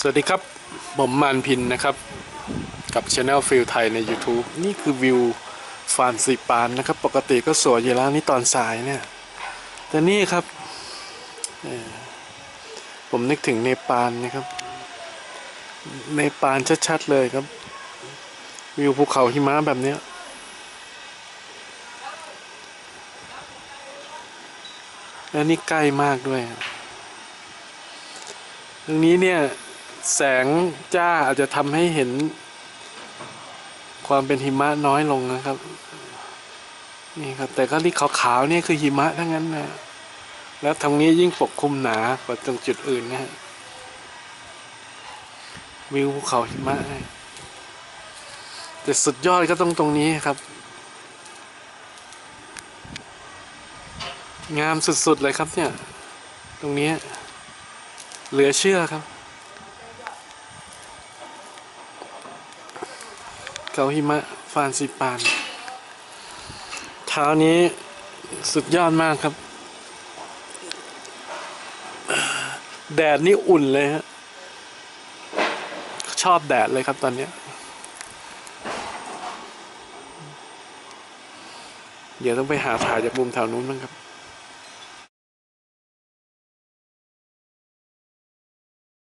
สวัสดีครับผมมานพินนะครับ กับช anel ฟิลไทยใน YouTube นี่คือวิวฟานซีปานนะครับ ปกติก็สวยอยู่แล้วนี่ตอนสายเนี่ย แต่นี่ครับ ผมนึกถึงเนปาลนะครับ เนปาลชัดๆเลยครับ วิวภูเขาหิมะแบบเนี้ยแล้วนี่ใกล้มากด้วยตรงนี้เนี่ย แสงจ้าอาจจะทำให้เห็น ความเป็นหิมะน้อยลงนะครับ นี่ครับ แต่ก็ที่ขาวๆนี่คือหิมะทั้งนั้นนะแล้วทางนี้ยิ่งปกคลุมหนากว่าตรงจุดอื่นนะฮะวิวภูเขาหิมะแต่สุดยอดก็ต้องตรงนี้ครับ งามสุดๆเลยครับเนี่ย ตรงนี้ เหลือเชื่อครับ เขาหิมะฟานซิปาน เท้านี้สุดยอดมากครับ แดดนี่อุ่นเลยฮะ ชอบแดดเลยครับตอนนี้ เดี๋ยวต้องไปหาถ่ายจากมุมแถวนู้นบ้างครับ